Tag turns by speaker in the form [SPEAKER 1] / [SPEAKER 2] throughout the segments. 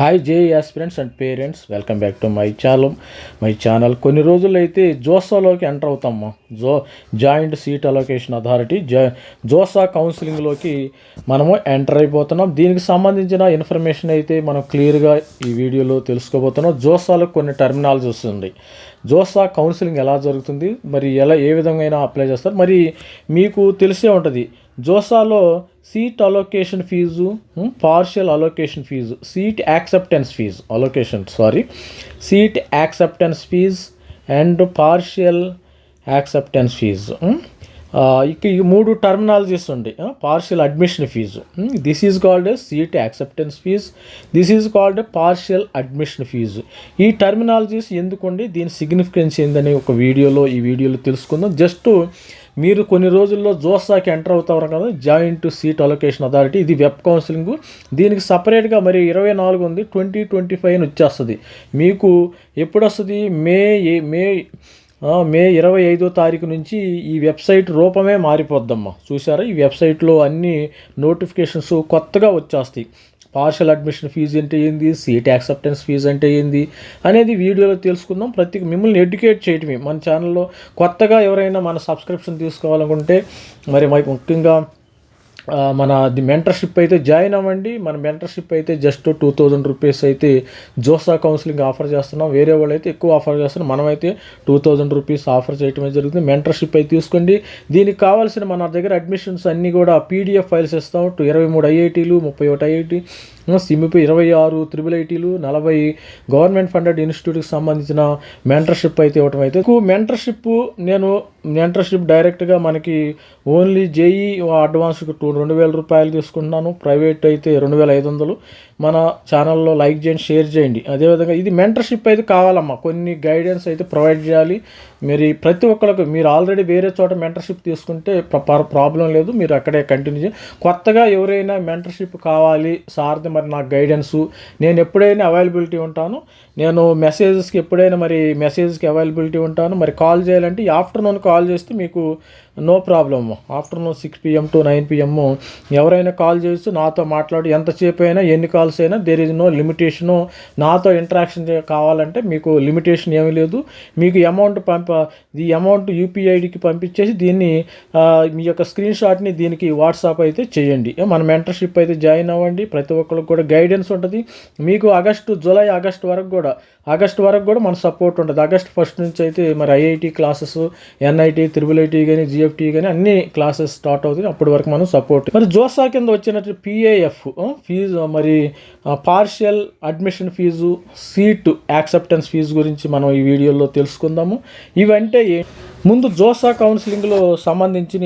[SPEAKER 1] Hi JEE aspirants and parents welcome back to my channel my channel కొన్ని రోజులు అయితే జోసాలోకి ఎంటర్ అవుతాము జో జాయింట్ సీట్ అలొకేషన్ అథారిటీ జా జోసా కౌన్సిలింగ్లోకి మనము ఎంటర్ అయిపోతున్నాం. దీనికి సంబంధించిన ఇన్ఫర్మేషన్ అయితే మనం క్లియర్గా ఈ వీడియోలో తెలుసుకోబోతున్నాం. జోసాలో కొన్ని టర్మినాలజీస్ ఉంది జోసా కౌన్సిలింగ్ ఎలా జరుగుతుంది? మరి ఎలా ఏ విధంగా అప్లై చేస్తారు? మరి మీకు తెలిసే ఉంటుంది. జోసాలో seat allocation fee partial allocation fee seat acceptance fee allocation sorry seat acceptance fee and partial acceptance fee ఇక ఈ మూడు టర్మినాలజీస్ ఉండే partial admission fee this is called seat acceptance fee this is called partial admission fee ఈ terminologies ఎందుకండి దీని significance ఏందని ఒక వీడియోలో ఈ వీడియోలో తెలుసుకుందాం. జస్ట్ మీరు కొన్ని రోజుల్లో జోసాకి ఎంటర్ అవుతారు కదా జాయింట్ సీట్ అలొకేషన్ అథారిటీ ఇది వెబ్ కౌన్సిలింగ్. దీనికి సపరేట్గా మరి ఇరవై నాలుగు ఉంది ట్వంటీ ట్వంటీ ఫైవ్ అని వచ్చేస్తుంది. మీకు ఎప్పుడు వస్తుంది మే ఏ- మే మే ఇరవై ఐదో తారీఖు నుంచి ఈ వెబ్సైట్ రూపమే మారిపోద్దమ్మా. చూసారా? ఈ వెబ్సైట్లో అన్ని నోటిఫికేషన్స్ కొత్తగా వచ్చేస్తాయి. పార్షల్ అడ్మిషన్ ఫీజు అంటే ఏంది? సీట్ యాక్సెప్టెన్స్ ఫీజు అంటే ఏంది? అనేది వీడియోలో తెలుసుకుందాం. ప్రతి మిమ్మల్ని ఎడ్యుకేట్ చేయటమే. మన ఛానల్లో కొత్తగా ఎవరైనా మన సబ్స్క్రిప్షన్ తీసుకోవాలనుకుంటే మరి మాకు ముఖ్యంగా మన ది మెంటర్షిప్ అయితే జాయిన్ అవ్వండి. మన మెంటర్షిప్ అయితే జస్ట్ టూ థౌజండ్ రూపీస్ అయితే జోసా కౌన్సిలింగ్ ఆఫర్ చేస్తున్నాం. వేరే వాళ్ళు అయితే ఎక్కువ ఆఫర్ చేస్తున్నాం మనమైతే టూ థౌజండ్ రూపీస్ ఆఫర్ చేయటమే జరుగుతుంది. మెంటర్షిప్ అయితే తీసుకోండి. దీనికి కావాల్సిన మన దగ్గర అడ్మిషన్స్ అన్నీ కూడా పీడిఎఫ్ ఫైల్స్ ఇస్తాం. టు ఇరవై మూడు ఐఐటీలు ముప్పై ఒకటి ఐఐటి సిమిపి ఇరవై ఆరు త్రిబుల్ ఐటీలు నలభై గవర్నమెంట్ ఫండెడ్ ఇన్స్టిట్యూట్కి సంబంధించిన మెంటర్షిప్ అయితే ఇవ్వటం అయితే. మెంటర్షిప్ నేను మెంటర్షిప్ డైరెక్ట్గా మనకి ఓన్లీ జేఈ అడ్వాన్స్కి టూ రెండు వేల రూపాయలు తీసుకుంటున్నాను. ప్రైవేట్ అయితే రెండు వేల ఐదు వందలు. మన ఛానల్లో లైక్ చేయండి షేర్ చేయండి. అదేవిధంగా ఇది మెంటర్షిప్ అయితే కావాలమ్మా. కొన్ని గైడెన్స్ అయితే ప్రొవైడ్ చేయాలి. మీరు ప్రతి ఒక్కరికి మీరు ఆల్రెడీ వేరే చోట మెంటర్షిప్ తీసుకుంటే ప్రాబ్లం లేదు. మీరు అక్కడే కంటిన్యూ చేయండి కొత్తగా ఎవరైనా మెంటర్షిప్ కావాలి సార్ది మరి నాకు గైడెన్సు నేను ఎప్పుడైనా అవైలబిలిటీ ఉంటాను. నేను మెసేజెస్కి ఎప్పుడైనా మరి మెసేజ్కి అవైలబిలిటీ ఉంటాను. మరి కాల్ చేయాలంటే ఈ ఆఫ్టర్నూన్ కాల్ చేస్తే మీకు no problem afternoon six PM to nine PM ఎవరైనా కాల్ చేయొచ్చు నాతో మాట్లాడి ఎంతసేపు అయినా ఎన్ని కాల్స్ అయినా దేర్ ఇస్ నో లిమిటేషను నాతో ఇంటరాక్షన్ కావాలంటే మీకు లిమిటేషన్ ఏమీ లేదు. మీకు అమౌంట్ పంపి ఈ అమౌంట్ యూపీఐడికి పంపించేసి దీన్ని మీ యొక్క స్క్రీన్ షాట్ని దీనికి వాట్సాప్ అయితే చేయండి. మన మెంటర్షిప్ అయితే జాయిన్ అవ్వండి. ప్రతి ఒక్కరికి కూడా గైడెన్స్ ఉంటుంది. మీకు ఆగస్టు జూలై ఆగస్ట్ వరకు కూడా ఆగస్ట్ వరకు కూడా మన సపోర్ట్ ఉంటుంది. ఆగస్ట్ ఫస్ట్ నుంచి అయితే మరి IIT classes NIT triple IT కానీ జిఎఫ్టీ కానీ అన్ని క్లాసెస్ స్టార్ట్ అవుతాయి. అప్పటి వరకు మనం సపోర్ట్. మరి జోసా కింద వచ్చినట్టు పిఏఎఫ్ ఫీజు మరి partial admission fee seat acceptance fee గురించి మనం ఈ వీడియోలో తెలుసుకుందాము. ఇవంటే ముందు జోసా కౌన్సిలింగ్లో సంబంధించిన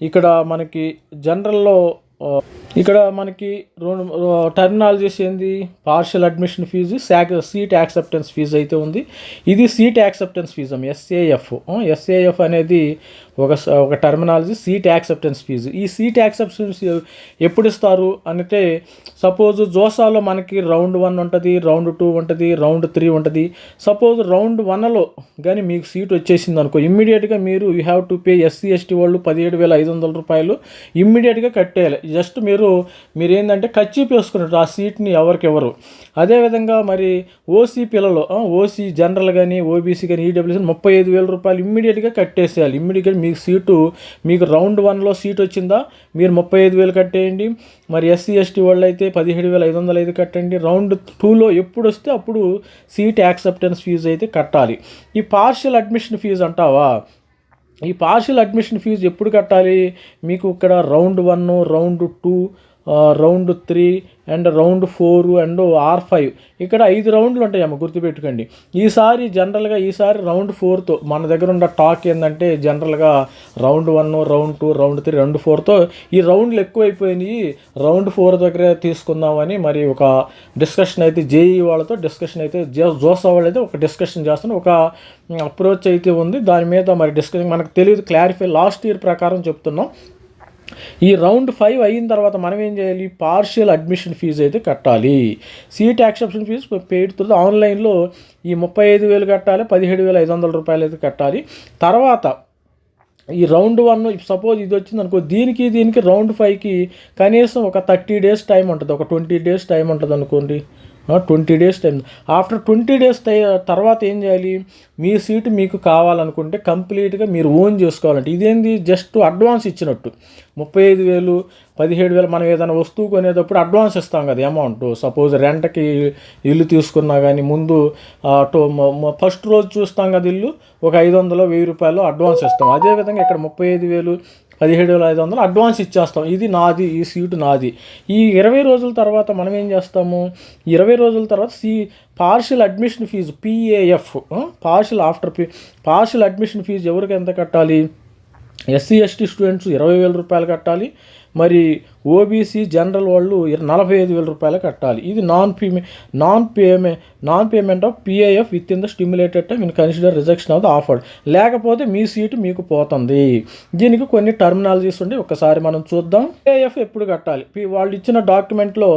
[SPEAKER 1] ఇక్కడ మనకి జనరల్లో ఇక్కడ మనకి రెండు టర్మినాలజీస్ ఏంది? పార్షియల్ అడ్మిషన్ ఫీజు శాక్ సీట్ యాక్సెప్టెన్స్ ఫీజు అయితే ఉంది. ఇది seat acceptance fee SAF SAF అనేది ఒక ఒక టర్మినాలజీ సీట్ యాక్సెప్టెన్స్ ఫీజు ఈ సీట్ యాక్సెప్టెన్స్ ఎప్పుడు ఇస్తారు? అంటే సపోజ్ జోసాలో మనకి రౌండ్ వన్ ఉంటుంది రౌండ్ టూ ఉంటుంది రౌండ్ త్రీ ఉంటుంది. సపోజ్ రౌండ్ వన్లో కానీ మీకు సీట్ వచ్చేసింది అనుకో ఇమ్మీడియట్గా మీరు you have to pay SC ST వాళ్ళు పదిహేడు వేల ఐదు వందల రూపాయలు ఇమ్మీడియట్గా కట్టేయాలి. జస్ట్ మీరు మీరు ఏంటంటే కచ్చిప్ వేసుకున్నారు ఆ సీట్ని ఎవరికివ్వరు. అదేవిధంగా మరి ఓసీ పిల్లలు ఓసీ జనరల్ కానీ ఓబీసీ కానీ ఈడబ్ల్యూసీ ముప్పై ఐదు వేల రూపాయలు ఇమ్మీడియట్గా కట్టేసేయాలి. ఇమ్మీడియట్గా మీకు సీటు మీకు రౌండ్ వన్లో సీట్ వచ్చిందా మీరు ముప్పై ఐదు వేలు కట్టేయండి. మరి ఎస్సీ ఎస్టీ వాళ్ళు అయితే పదిహేడు వేల ఐదు వందల ఐదు కట్టండి. రౌండ్ టూలో ఎప్పుడు వస్తే అప్పుడు సీట్ యాక్సెప్టెన్స్ ఫీజు అయితే కట్టాలి. ఈ పార్షియల్ అడ్మిషన్ ఫీజు అంటావా? ఈ పార్షియల్ అడ్మిషన్ ఫీజు ఎప్పుడు కట్టాలి? మీకు ఇక్కడ round one round two round three and round four and or five. ఇక్కడ ఐదు రౌండ్లు ఉంటాయమ్మ గుర్తుపెట్టుకోండి. ఈసారి జనరల్గా ఈసారి రౌండ్ ఫోర్తో మన దగ్గర ఉన్న టాక్ ఏంటంటే జనరల్గా round one round two round three round ఫోర్తో ఈ రౌండ్లు ఎక్కువైపోయినాయి. రౌండ్ ఫోర్ దగ్గర తీసుకుందామని మరి ఒక డిస్కషన్ అయితే జేఈ వాళ్ళతో డిస్కషన్ అయితే జో- జోసా వాళ్ళు అయితే ఒక డిస్కషన్ చేస్తున్న ఒక అప్రోచ్ అయితే ఉంది. దాని మీద మరి డిస్కషన్ మనకు తెలియదు క్లారిఫై లాస్ట్ ఇయర్ ప్రకారం చెప్తున్నాం. ఈ రౌండ్ ఫైవ్ అయిన తర్వాత మనం ఏం చేయాలి? పార్షియల్ అడ్మిషన్ ఫీజు అయితే కట్టాలి. Seat acceptation fee paid through ఆన్లైన్లో ఈ ముప్పై ఐదు వేలు కట్టాలి పదిహేడు వేల ఐదు వందల రూపాయలు అయితే కట్టాలి. తర్వాత ఈ రౌండ్ వన్ సపోజ్ ఇది వచ్చింది అనుకో దీనికి దీనికి రౌండ్ ఫైవ్కి కనీసం ఒక థర్టీ డేస్ టైం ఉంటుంది. ఒక ట్వంటీ డేస్ టైం ఉంటుంది అనుకోండి. Twenty days time. After twenty days తర్వాత ఏం చేయాలి? మీ సీటు మీకు కావాలనుకుంటే కంప్లీట్గా మీరు ఓన్ చేసుకోవాలంటే ఇదేంది? జస్ట్ అడ్వాన్స్ ఇచ్చినట్టు. ముప్పై ఐదు వేలు పదిహేడు వేలు మనం ఏదైనా వస్తువు కొనేటప్పుడు అడ్వాన్స్ ఇస్తాం కదా అమౌంట్. సపోజ్ రెంట్కి ఇల్లు తీసుకున్నా కానీ ముందు ఫస్ట్ రోజు చూస్తాం కదా ఇల్లు ఒక ఐదు వందలు వెయ్యి రూపాయలు అడ్వాన్స్ ఇస్తాం. అదేవిధంగా ఇక్కడ ముప్పై ఐదు వేలు పదిహేడు వేల ఐదు వందలు అడ్వాన్స్ ఇచ్చేస్తాం. ఇది నాది ఈ సీటు నాది. ఈ ఇరవై రోజుల తర్వాత మనం ఏం చేస్తాము? ఇరవై రోజుల తర్వాత C partial admission fee PAF partial after P partial admission fee ఎవరికి ఎంత కట్టాలి? ఎస్సీ ఎస్టీ స్టూడెంట్స్ ఇరవై వేల రూపాయలు కట్టాలి. మరి ఓబీసీ జనరల్ వాళ్ళు నలభై ఐదు వేల రూపాయలు కట్టాలి. ఇది non pay non pay non payment of PIF with in the stimulated time in consider rejection of the offered. లేకపోతే మీ సీటు మీకు పోతుంది. దీనికి కొన్ని టర్మినాలజీస్ ఉండి ఒకసారి మనం చూద్దాం. పిఐఎఫ్ ఎప్పుడు కట్టాలి? వాళ్ళు ఇచ్చిన డాక్యుమెంట్లో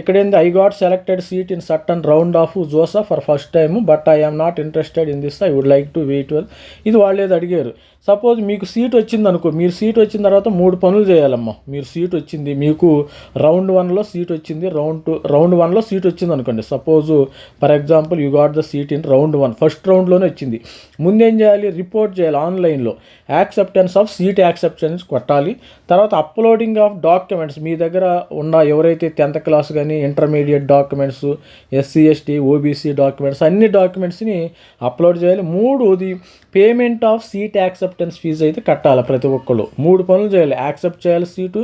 [SPEAKER 1] ఇక్కడేంది? I got selected seat in certain round of JoSAA for first time but I am not interested in this. I would like to wait well. ఇది వాళ్ళు ఏదో అడిగారు. సపోజ్ మీకు సీట్ వచ్చింది అనుకో మీరు సీట్ వచ్చిన తర్వాత మూడు పనులు చేయాలమ్మా. మీరు సీట్ వచ్చింది మీకు రౌండ్ వన్లో సీట్ వచ్చింది. రౌండ్ టూ రౌండ్ వన్లో సీట్ వచ్చింది అనుకోండి. Suppose for example you got the seat in round one. First రౌండ్లోనే వచ్చింది. ముందేం చేయాలి? రిపోర్ట్ చేయాలి ఆన్లైన్లో యాక్సెప్టెన్స్ ఆఫ్ సీట్ యాక్సెప్టెన్స్ కొట్టాలి. తర్వాత అప్లోడింగ్ ఆఫ్ డాక్యుమెంట్స్ మీ దగ్గర ఉన్న ఎవరైతే టెన్త్ క్లాస్ కానీ intermediate documents SC ST OBC documents అన్ని డాక్యుమెంట్స్ని అప్లోడ్ చేయాలి. మూడోది payment of seat acceptance fee అయితే కట్టాలి ప్రతి ఒక్కళ్ళు. మూడు పనులు చేయాలి. యాక్సెప్ట్ చేయాలి సీటు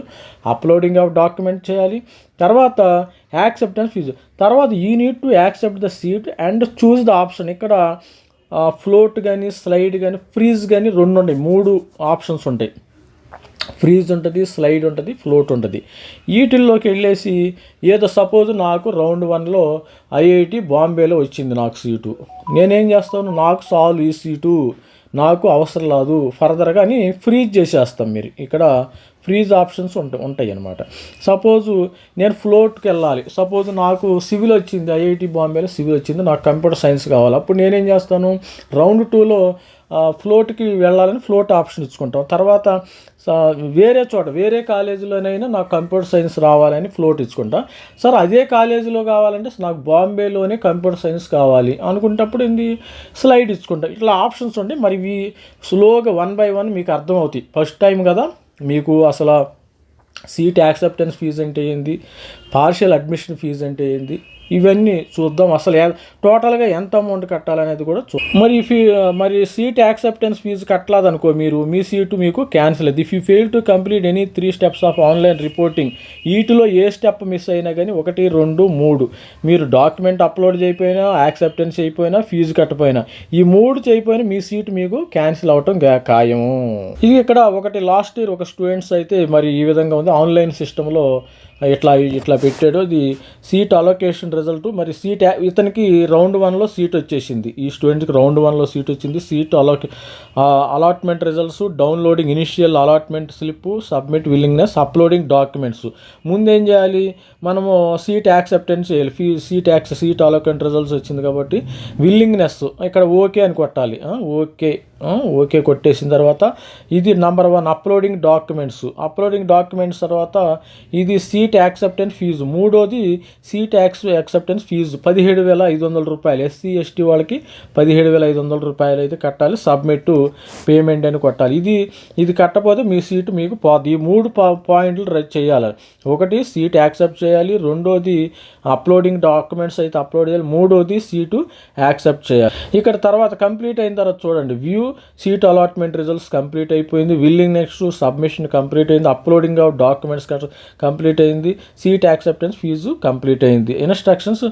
[SPEAKER 1] అప్లోడింగ్ ఆఫ్ డాక్యుమెంట్ చేయాలి. తర్వాత యాక్సెప్టెన్స్ ఫీజు. తర్వాత you need to accept the seat and choose the option. ఇక్కడ ఫ్లోట్ కానీ స్లైడ్ కానీ ఫ్రీజ్ కానీ రెండు ఉంటాయి మూడు ఆప్షన్స్ ఉంటాయి. ఫ్రీజ్ ఉంటుంది స్లైడ్ ఉంటుంది ఫ్లోట్ ఉంటుంది. వీటిల్లోకి వెళ్ళేసి ఏదో సపోజ్ నాకు రౌండ్ వన్లో ఐఐటి బాంబేలో వచ్చింది నాకు సీటు. నేనేం చేస్తాను? నాకు సాల్వ్ ఈ సీటు. నాకు అవసరం లేదు ఫర్దర్గా అని ఫ్రీజ్ చేసేస్తాం మీరు. ఇక్కడ ఫ్రీజ్ ఆప్షన్స్ ఉంటాయి ఉంటాయి అన్నమాట సపోజు నేను ఫ్లోట్కి వెళ్ళాలి. సపోజ్ నాకు సివిల్ వచ్చింది ఐఐటి బాంబేలో సివిల్ వచ్చింది నాకు కంప్యూటర్ సైన్స్ కావాలి. అప్పుడు నేనేం చేస్తాను? రౌండ్ టూలో ఫ్లోట్కి వెళ్ళాలని ఫ్లోట్ ఆప్షన్ ఇచ్చుకుంటాం. తర్వాత వేరే చోట వేరే కాలేజీలోనైనా నాకు కంప్యూటర్ సైన్స్ రావాలని ఫ్లోట్ ఇచ్చుకుంటా. సార్ అదే కాలేజీలో కావాలంటే నాకు బాంబేలోనే కంప్యూటర్ సైన్స్ కావాలి అనుకున్నప్పుడు ఇది స్లైడ్ ఇచ్చుకుంటా. ఇట్లా ఆప్షన్స్ ఉండి మరి ఇవి స్లోగా వన్ బై వన్ మీకు అర్థమవుతాయి. ఫస్ట్ టైం కదా మీకు అసలు సీట్ యాక్సెప్టెన్స్ ఫీజు అంటే ఏంది పార్షియల్ అడ్మిషన్ ఫీజు అంటే ఏంది ఇవన్నీ చూద్దాం అసలు టోటల్గా ఎంత అమౌంట్ కట్టాలనేది కూడా చూ మరి ఫీ మరి సీట్ యాక్సెప్టెన్స్ ఫీజు కట్టలేదనుకో మీరు మీ సీటు మీకు క్యాన్సిల్ అయింది if you fail to complete any three steps of online reporting వీటిలో ఏ స్టెప్ మిస్ అయినా కానీ ఒకటి రెండు మూడు. మీరు డాక్యుమెంట్ అప్లోడ్ చేయకపోయినా యాక్సెప్టెన్స్ అయిపోయినా ఫీజు కట్టపోయినా ఈ మూడు చేయకపోయినా మీ సీటు మీకు క్యాన్సిల్ అవటం ఖాయం ఖాయము. ఇది ఇక్కడ ఒకటి లాస్ట్ ఇయర్ ఒక స్టూడెంట్స్ అయితే మరి ఈ విధంగా ఉంది. ఆన్లైన్ సిస్టంలో ఇట్లా ఇట్లా పెట్టాడు. అది సీట్ అలొకేషన్ రిజల్ట్ మరి సీట్ ఇతనికి రౌండ్ వన్లో సీట్ వచ్చేసింది. ఈ స్టూడెంట్కి రౌండ్ వన్లో సీట్ వచ్చింది. Seat allocate allotment results downloading initial allotment slip submit willingness uploading documents ముందేం చేయాలి? మనము సీట్ యాక్సెప్టెన్స్ చేయాలి. Fee seat accept seat allocate results వచ్చింది కాబట్టి. విల్లింగ్నెస్ ఇక్కడ ఓకే అని కొట్టాలి. ఓకే ఓకే కొట్టేసిన తర్వాత ఇది number one uploading documents uploading documents తర్వాత ఇది సీట్ యాక్సెప్టెన్స్ ఫీజు మూడోది సీట్ యాక్స్ యాక్సెప్టెన్స్ ఫీజు పదిహేడు వేల ఐదు వందల రూపాయలు. ఎస్సీ ఎస్టీ వాళ్ళకి పదిహేడు వేల ఐదు వందల రూపాయలు అయితే కట్టాలి. సబ్మిట్ పేమెంట్ అని కొట్టాలి. ఇది ఇది కట్టపోతే మీ సీటు మీకు పోదు ఈ మూడు పా- పాయింట్లు చేయాలి. ఒకటి సీట్ యాక్సెప్ట్ చేయాలి. రెండోది అప్లోడింగ్ డాక్యుమెంట్స్ అయితే అప్లోడ్ చేయాలి. మూడోది సీటు యాక్సెప్ట్ చేయాలి. ఇక్కడ తర్వాత కంప్లీట్ అయిన తర్వాత చూడండి. View seat allotment results complete అయిపోయింది. విల్లింగ్ నెక్స్ట్ సబ్మిషన్ కంప్లీట్ అయింది. అప్లోడింగ్ ఆఫ్ డాక్యుమెంట్స్ కంప్లీట్ అయింది. సీట్ యాక్సెప్టెన్స్ ఫీజు కంప్లీట్ అయింది. Instructions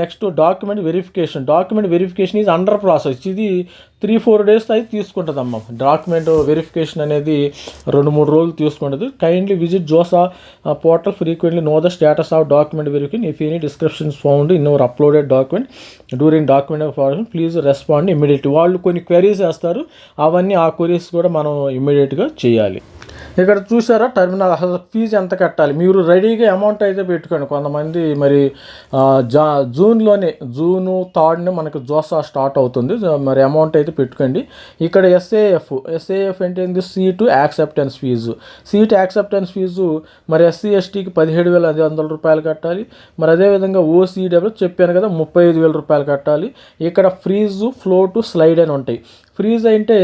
[SPEAKER 1] next document verification. Document verification is under process. ఇది త్రీ ఫోర్ డేస్ అయితే తీసుకుంటుంది అమ్మ డాక్యుమెంట్ వెరిఫికేషన్ అనేది రెండు మూడు రోజులు తీసుకుంటుంది. Kindly visit JoSAA portal frequently know the status of document verification if any descriptions found in our uploaded document during document formation please respond immediately వాళ్ళు కొన్ని క్వెరీస్ వేస్తారు. అవన్నీ ఆ క్వరీస్ కూడా మనం ఇమీడియట్గా చేయాలి. ఇక్కడ చూసారా టర్మినల్? అసలు ఫీజు ఎంత కట్టాలి? మీరు రెడీగా అమౌంట్ అయితే పెట్టుకోండి. కొంతమంది మరి జా జూన్లోనే జూను థర్డ్ని మనకు జోసా స్టార్ట్ అవుతుంది. మరి అమౌంట్ అయితే పెట్టుకోండి. ఇక్కడ ఎస్ఏఎఫ్ ఎస్ఏఎఫ్ అంటే ఏంది? Seat acceptance fee seat acceptance fee మరి ఎస్సీ ఎస్టీకి పదిహేడు వేల ఐదు వందల రూపాయలు కట్టాలి. మరి అదేవిధంగా ఓసీడబ్ల్యూ చెప్పాను కదా ముప్పై ఐదు వేల రూపాయలు కట్టాలి. ఇక్కడ ఫ్రీజు ఫ్లోటు స్లైడ్ అని ఉంటాయి. ఫ్రీజ్ అంటే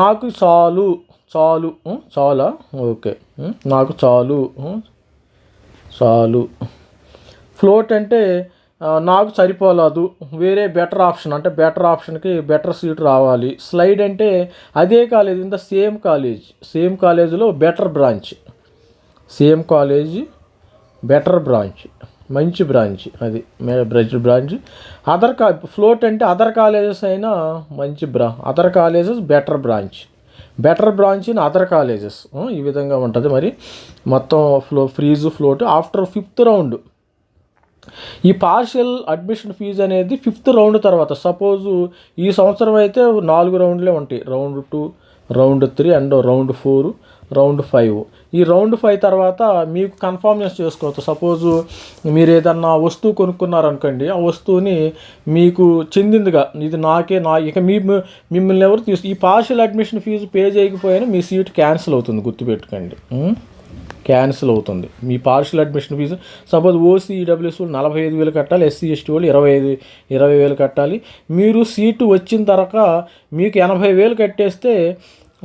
[SPEAKER 1] నాకు చాలు చాలు చాలా? ఓకే. నాకు చాలు చాలు. ఫ్లోట్ అంటే నాకు సరిపోలేదు. వేరే బెటర్ ఆప్షన్ అంటే బెటర్ ఆప్షన్కి బెటర్ సీట్ రావాలి. స్లైడ్ అంటే అదే college in the same college. Same కాలేజీలో better branch. Same college better branch. మంచి బ్రాంచ్ అది. బ్రెజ్ బ్రాంచ్. అదర్ కా ఫ్లోట్ అంటే అదర్ కాలేజెస్ అయినా మంచి బ్రా other colleges better branch. Better branch in other colleges. ఈ విధంగా ఉంటుంది మరి. మొత్తం flow freeze float after fifth round. ఈ పార్షియల్ అడ్మిషన్ ఫీజు అనేది ఫిఫ్త్ రౌండ్ తర్వాత సపోజు ఈ సంవత్సరం అయితే నాలుగు రౌండ్లే ఉంటాయి. Round two round three and round four. Round five. ఈ రౌండ్ ఫైవ్ తర్వాత మీకు కన్ఫర్మ్నెస్ చేసుకోవచ్చు సపోజు మీరు ఏదన్నా వస్తువు కొనుక్కున్నారనుకోండి ఆ వస్తువుని మీకు చెందిందిగా. ఇది నాకే నా ఇక మీ మిమ్మల్ని ఎవరు తీసు ఈ పార్షియల్ అడ్మిషన్ ఫీజు పే చేయకపోయినా మీ సీట్ క్యాన్సిల్ అవుతుంది గుర్తుపెట్టుకోండి. క్యాన్సిల్ అవుతుంది. మీ partial admission fee suppose OC EWS వాళ్ళు నలభై ఐదు వేలు కట్టాలి ఎస్సీ ఎస్టీ వాళ్ళు ఇరవై ఐదు ఇరవై వేలు కట్టాలి. మీరు సీటు వచ్చిన తర్వాత మీకు ఎనభై వేలు కట్టేస్తే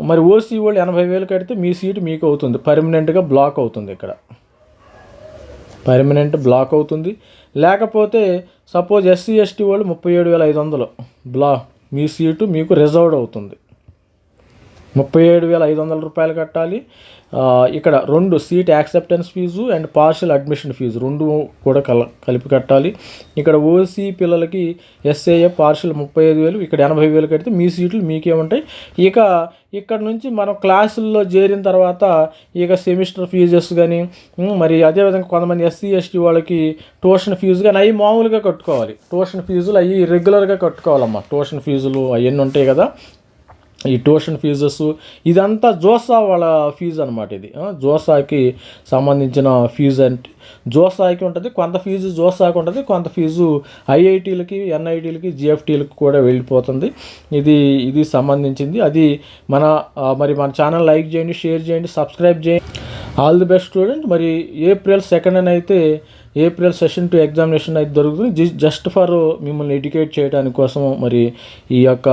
[SPEAKER 1] మరి ఓసీ వాళ్ళు ఎనభై వేలు కడితే మీ సీటు మీకు అవుతుంది. పర్మనెంట్గా బ్లాక్ అవుతుంది ఇక్కడ. పర్మనెంట్ బ్లాక్ అవుతుంది. లేకపోతే సపోజ్ ఎస్సీ ఎస్టీ వాళ్ళు ముప్పై ఏడు వేల ఐదు వందలు బ్లా మీ సీటు మీకు రిజర్వ్డ్ అవుతుంది. ముప్పై ఏడు వేల ఐదు వందల రూపాయలు కట్టాలి. ఇక్కడ రెండు seat acceptance fee and partial admission fee రెండు కూడా కల కలిపి కట్టాలి. ఇక్కడ ఓసీ పిల్లలకి ఎస్ఏఏ పార్షల్ ముప్పై ఐదు వేలు ఇక్కడ ఎనభై వేలు కడితే మీ సీట్లు మీకే ఉంటాయి. ఇక ఇక్కడ నుంచి మనం క్లాసుల్లో చేరిన తర్వాత ఇక సెమిస్టర్ ఫీజెస్ కానీ మరి అదేవిధంగా కొంతమంది ఎస్సీ ఎస్టీ వాళ్ళకి ట్యూషన్ ఫీజు కానీ అవి మామూలుగా కట్టుకోవాలి. ట్యూషన్ ఫీజులు అవి రెగ్యులర్గా కట్టుకోవాలమ్మా. ట్యూషన్ ఫీజులు అవన్నీ ఉంటాయి కదా. ఈ ట్యూషన్ ఫీజెస్ ఇదంతా జోసా వాళ్ళ ఫీజు అనమాట ఇది. జోసాకి సంబంధించిన ఫీజు అంటే జోసాకి ఉంటుంది కొంత ఫీజు జోసాకి ఉంటుంది కొంత ఫీజు ఐఐటీలకి ఎన్ఐటీలకి జిఎఫ్టీలకి కూడా వెళ్ళిపోతుంది. ఇది ఇది సంబంధించింది. అది మన మరి మన ఛానల్ లైక్ చేయండి షేర్ చేయండి సబ్స్క్రైబ్ చేయండి. All the best student. మరి ఏప్రిల్ సెకండ్ అని అయితే ఏప్రిల్ సెషన్ టు ఎగ్జామినేషన్ అయితే దొరుకుతుంది. జస్ట్ ఫర్ మిమ్మల్ని ఎడ్యుకేట్ చేయడానికి కోసం మరి ఈ యొక్క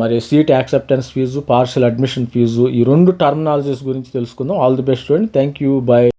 [SPEAKER 1] మరి seat acceptance fee partial admission fee ఈ రెండు టర్మినాలజీస్ గురించి తెలుసుకుందాం. All the best and thank you bye.